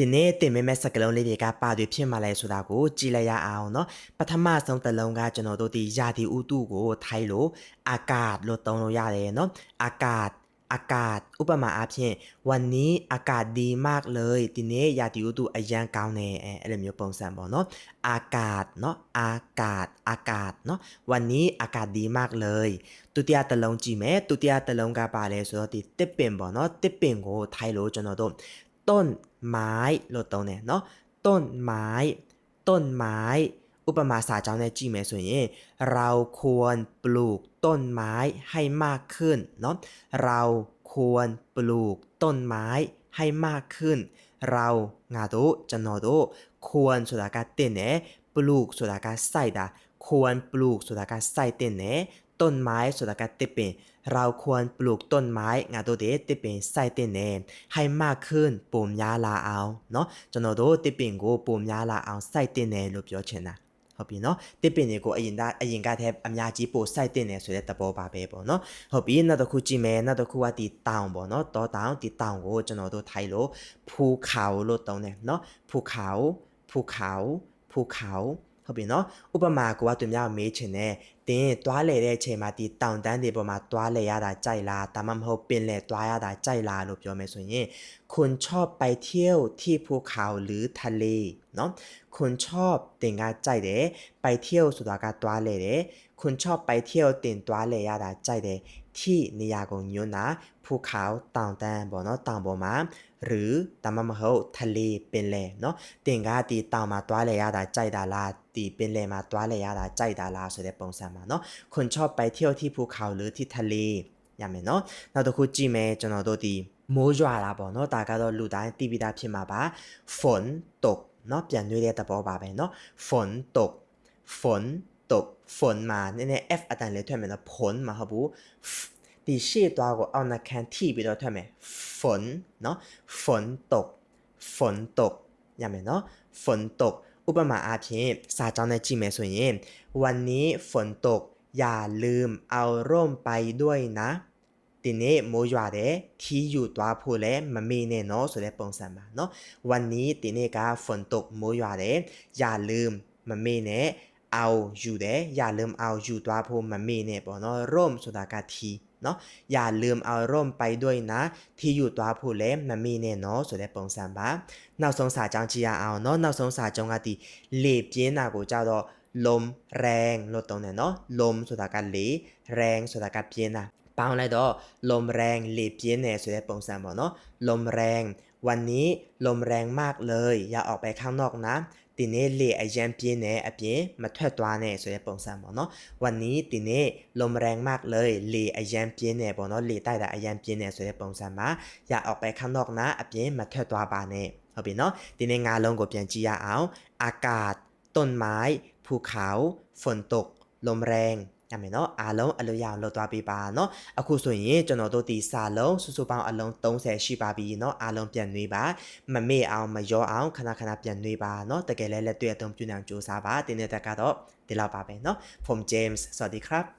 ဒီနေ့တင်မဲ့မဲ့စကလုံးလေးတွေကပါတွေဖြစ်မှလဲဆိုတာကိုကြည့်လိုက်ရအောင်เนาะပထမဆုံးတစ်လုံးကကျွန်တော်တို့ဒီယာတီဥတုကိုထိုင်းလို့အာကာศလို့သုံးလို့ရတယ်เนาะအာကာศอากาศဥပမာအားဖြင့်วันนี้อากาศดีมากเลยဒီနေ့ယာတီဥတုအရန်ကောင်းတယ်အဲအဲ့လိုမျိုးပုံစံပေါ့เนาะอากาศเนาะอากาศอากาศเนาะวันนี้อากาศดีมากเลยဒုတိယတစ်လုံးကြည့်မယ်ဒုတိယတစ်လုံးကပါလဲဆိုတော့ဒီတစ်ပင်ပေါ့เนาะတစ်ပင်ကိုထိုင်းလို့ကျွန်တော်တို့ ต้นไม้ลดตเนี่ยเนาะต้นไม้ ต้นไม้ อุปมาสาเจ้าในจีเมส่วนนี้เราควรปลูกต้นไม้ให้มากขึ้นเนาะเราควรปลูกต้นไม้ให้มากขึ้น เรางาโดจะนอโดควรสุดากาเตเนปลูกสุดากาไซดาควรปลูกสุดากาไซเตเน ต้นไม้ဆိုတာကတစ်ပင် เราควรปลูกต้นไม้ငါတို့တွေတစ်ပင်စိုက်တင်တယ်ให้มากขึ้นပုံများလာအောင်เนาะကျွန်တော်တို့တစ်ပင်ကိုပုံများလာအောင်စိုက်တင်တယ်လို့ပြောချင်တာဟုတ်ပြီနော်တစ်ပင်တွေကိုအရင်ကအရင်ကတည်းအများကြီးပို့စိုက်တင်တယ်ဆိုတဲ့သဘောပါပဲပေါ့နော်ဟုတ်ပြီနောက်တစ်ခုကြည့်မယ်နောက်တစ်ခုကဒီတောင်ပေါ့နော်တောတောင်ဒီတောင်ကိုကျွန်တော်တို့ထိုင်လို့ภูเขาလို့တောင်းတယ်နော်ภูเขาภูเขาภูเขา ဟုတ်ပြီနော်ဥပမာကိုကသူများမေးချင်တယ်တင်းတွားလေတဲ့အချိန်မှာဒီတောင်တန်းတွေပေါ်မှာတွားလေရတာကြိုက်လားဒါမှမဟုတ်ပင်လေတွားရတာကြိုက်လားလို့ပြောမယ်ဆိုရင်คุณชอบไปเที่ยวที่ภูเขาหรือทะเลเนาะคุณชอบတင်ကကြိုက်တယ်ไปเที่ยวဆိုတာကတွားလေတယ်คุณชอบไปเที่ยวတင်တွားလေရတာကြိုက်တယ်ที่နေရာကိုညွှန်းတာภูเขาတောင်တန်းပေါ့နော်တောင်ပေါ်မှာหรือဒါမှမဟုတ်ทะเลပင်လယ်เนาะတင်ကဒီတောင်မှာတွားလေရတာကြိုက်တာလား ဒီပင်လယ်မှာတွားလေရတာကြိုက်တာလားဆိုတဲ့ပုံစံမှာเนาะคุณชอบไปเที่ยวที่ภูเขาหรือที่ทะเลရမယ်เนาะနောက်တစ်ခုကြည့်မယ်ကျွန်တော်တို့ဒီမိုးရွာလာပေါ့เนาะဒါကတော့လူတိုင်းသိပြီးသားဖြစ်မှာပါฝนตกเนาะပြန်နှွေးတဲ့သဘောပါပဲเนาะฝนตกฝนตกฝนมาနည်းနည်း F အတန်လေးထွက်မယ်เนาะผลမှာဟုတ်ဘူးဒီရှေ့သွားကိုအောက်နှခံထိပြီးတော့ထွက်မယ်ฝนเนาะฝนตกฝนตกရမယ်เนาะฝนตก ဥပမာအားဖြင့်စာကြောင်းနဲ့ကြည့်မယ်ဆိုရင်วันนี้ฝนตกอย่าลืมเอาร่มไปด้วยนะဒီနေ့မိုးရွာတယ်ခီးယူသွားဖို့လည်းမမေ့နဲ့เนาะဆိုတဲ့ပုံစံပါเนาะวันนี้ဒီနေ့ကฝนตกမိုးရွာတယ်อย่าลืมမမေ့နဲ့เอาယူတယ်อย่าลืมเอาယူသွားဖို့မမေ့နဲ့ပေါ့เนาะร่มဆိုတာကထီ เนาะอย่าลืมเอาร่มไปด้วยนะ ที่อยู่ตัวผู้เล่มันมีเน่เนาะสุดได้ปงสัมบ้เน่าสงสารจังจียาเอาเนาะเน่าสงสารจงอาติหลีบเจนากูเจ้าดอลมแรงลดตรงเนี่ยเนาะลมสุดาการหลีแรงสุดาการเพีนนะปังไรดอลมแรงหลีบเพีนเนี่ยสุดได้ปงสัมบ่เนาะลมแรง วันนี้ลมแรงมากเลย อย่าออกไปข้างนอกนะ ဒီနေ့လေအရန်ပြင်းတယ်အပြင်မထွက်သွားနဲ့ဆိုတဲ့ပုံစံပေါ့နော်วันนี้ဒီနေ့ลมแรงมากเลยလေအရန်ပြင်းတယ်ပေါ့နော်လေတိုက်တာအရန်ပြင်းတယ်ဆိုတဲ့ပုံစံမှာอย่าออกไปข้างนอกนะအပြင်မထွက်သွားပါနဲ့ဟုတ်ပြီနော်ဒီနေ့ငါလုံးကိုပြန်ကြည့်ရအောင်อากาศต้นไม้ภูเขาฝนตกลมแรง ရမယ်နော်အားလုံးအလိုရအောင်လုပ်သွားပေးပါနော်အခုဆိုရင်ကျွန်တော်တို့ဒီစာလုံးစုစုပေါင်းအလုံး30ရှိပါပြီနော်အားလုံးပြန်နှွေးပါမမေ့အောင်မရောအောင်ခဏခဏပြန်နှွေးပါနော်တကယ်လဲလက်တွေ့အသုံးပြုနိုင်ကြိုးစားပါတင်းတဲ့တက်ကတော့ဒီလောက်ပါပဲနော် from James စวัสดีครับ